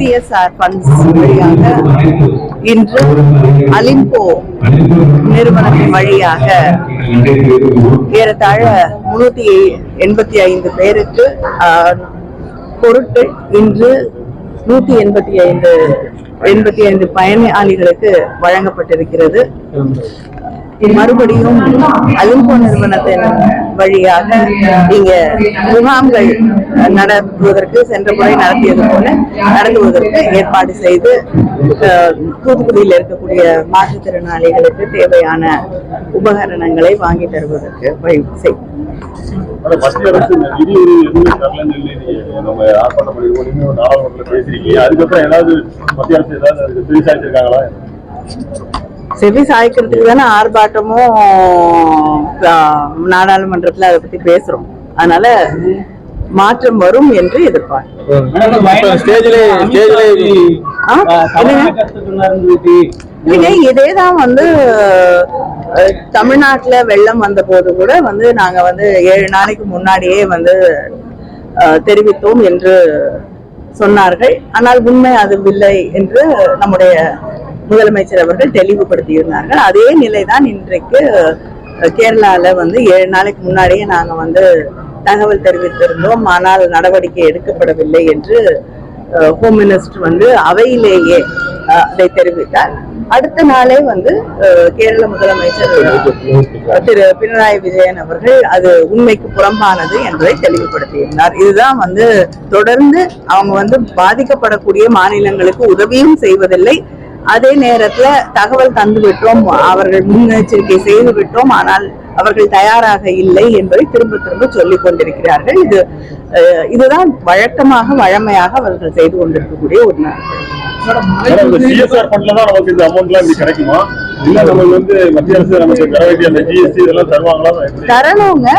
CSR funds வழியாக இன்று அலிம்போ நிறுவனத்தின் வழியாக ஏறத்தாழ முன்னூத்தி எண்பத்தி ஐந்து பேருக்கு ஆஹ், பொருட்கள் இன்று நூத்தி எண்பத்தி ஐந்து எண்பத்தி ஐந்து பயனாளிகளுக்கு வழங்கப்பட்டிருக்கிறது. மறுபடியும் அலிம்போ நிறுவனத்தின் வழியாக நீங்க முகாம்கள் நடத்துவதற்கு சென்ற முறை நடத்தியது போல நடத்துவதற்கு ஏற்பாடு செய்து தூத்துக்குடியில் இருக்கக்கூடிய மாற்றுத்திறனாளிகளுக்கு தேவையான உபகரணங்களை வாங்கி தருவதற்கு வழி செய்யும் பேசிருக்கீங்க அதுக்கப்புறம் ஏதாவது மத்திய அரசு ஏதாவது செவி சாய்க்கிறதுக்கு தானே ஆர்ப்பாட்டமும் நாடாளுமன்றத்துல அதை பத்தி பேசுறோம். அதனால மாற்றம் வரும் என்று? இல்லைங்க இதேதான் வந்து தமிழ்நாட்டுல வெள்ளம் வந்த போது கூட வந்து நாங்க வந்து ஏழு நாளைக்கு முன்னாடியே வந்து தெரிவித்தோம் என்று சொன்னார்கள். ஆனால் உண்மை அது இல்லை என்று நம்முடைய முதலமைச்சர் அவர்கள் தெளிவுபடுத்தியிருந்தார்கள். அதே நிலைதான் இன்றைக்கு கேரளாவில் கேரளால வந்து ஏழு நாளைக்கு முன்னாடியே நாங்க வந்து தகவல் தெரிவித்திருந்தோம். ஆனால் நடவடிக்கை எடுக்கப்படவில்லை என்று ஹோம் மினிஸ்டர் வந்து அவையிலேயே அதை தெரிவித்தார். அடுத்த நாளே வந்து கேரள முதலமைச்சர் திரு பினராயி விஜயன் அவர்கள் அது உண்மைக்கு புறம்பானது என்பதை தெளிவுபடுத்தியிருந்தார். இதுதான் வந்து தொடர்ந்து அவங்க வந்து பாதிக்கப்படக்கூடிய மாநிலங்களுக்கு உதவியும் செய்வதில்லை. அதே நேரத்துல தகவல் தந்து விட்டோம். அவர்கள் முன்னெச்சரிக்கை செய்து விட்டோம். ஆனால் அவர்கள் தயாராக இல்லை என்பதை திரும்ப திரும்ப சொல்லிக் கொண்டிருக்கிறார்கள். இது இதுதான் வழக்கமாக வழமையாக அவர்கள் செய்து கொண்டிருக்கக்கூடிய ஒரு நாள். மேடம், இந்த சிஎஸ்ஆர் ஃபண்ட்ல தான் நமக்கு இந்த அமௌண்ட் எல்லாம் இப்படி கிடைக்குமா? இல்ல நமக்கு வந்து மத்திய அரசு நமக்கு தர வேண்டிய அந்த ஜிஎஸ்டி இதெல்லாம் தருவாங்களா? எப்படி? தரணுங்க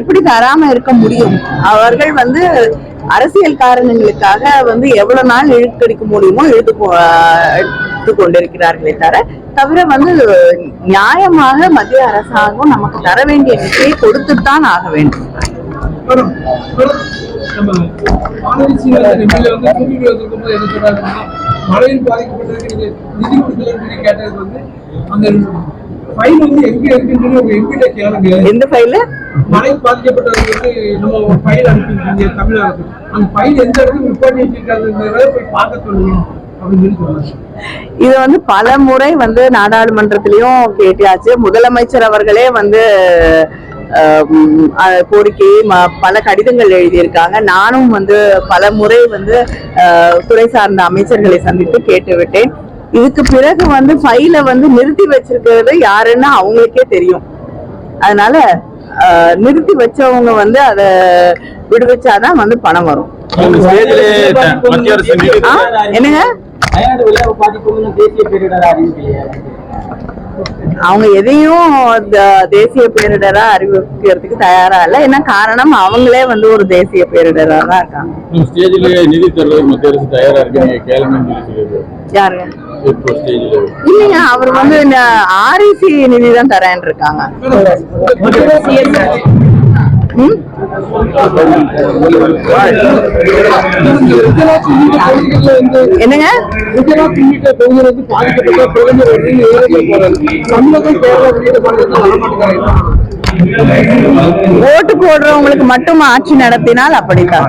எப்படி தராம இருக்க முடியும்? அவர்கள் வந்து அரசியல் காரணங்களுக்காக வந்து எவ்வளவு நாள் இழுக்கடிக்க முடியுமோ இழுத்து எடுத்து கொண்டிருக்கிறார்களே தவிர தவிர வந்து நியாயமாக மத்திய அரசாங்கம் நமக்கு தர வேண்டிய நிதியை கொடுத்துத்தான் ஆக வேண்டும். மழையில் பாதிக்கப்பட்டவருக்கு நிதி கொடுக்கலன்னு சொல்லி கேட்டதுக்கு வந்து அந்த ஃபைல் வந்து எங்க இருக்குன்னு உங்க எம்பிட்ட கேளுங்க. எந்த ஃபைலு மழையில் பாதிக்கப்பட்டவங்களுக்கு நம்ம ஒரு ஃபைல் அனுப்பியிருக்கீங்க தமிழ்நாட்டுக்கு அந்த ஃபைல் எந்த இடத்துல ரிப்போர்ட் வச்சிருக்காங்கிறத போய் பார்க்க சொல்லுங்க இது வந்து பல முறை வந்து நாடாளுமன்றத்திலயும் கேட்டியாச்சு முதலமைச்சர் அவர்களே வந்து கோரிக்கையை பல கடிதங்கள் எழுதியிருக்காங்க. நானும் வந்து பல முறை வந்து துறை சார்ந்த அமைச்சர்களை சந்தித்து கேட்டுவிட்டேன். இதுக்கு பிறகு வந்து ஃபைல வந்து நிறுத்தி வச்சிருக்கிறது யாருன்னு அவங்களுக்கே தெரியும். அதனால நிறுத்தி வச்சவங்க வந்து அதை விடுவிச்சாதான் வந்து பணம் வரும். ஸ்டேஜ்ல மத்திய அரசு நிதி ஆ? என்னங்க? அவங்க எதையும் தேசிய பேரிடரா அறிவிக்கிறதுக்கு தயாரா இல்ல. என்ன காரணம்? அவங்களே வந்து ஒரு தேசிய பேரிடரா தான் இருக்காங்க. ஸ்டேஜ்ல நிதி தர்றது மத்திய அரசு தயாரா இருக்கு நீங்க கேளுங்கன்னு சொல்லி சொல்லியிருக்காரு. யாருங்க? இல்லைங்க அவர் வந்து இந்த ஆர்இசி நிதி தான் தரேன் இருக்காங்க. என்னங்க? ஓட்டு போடுறவங்களுக்கு மட்டும் ஆட்சி நடத்தினால் அப்படித்தான்.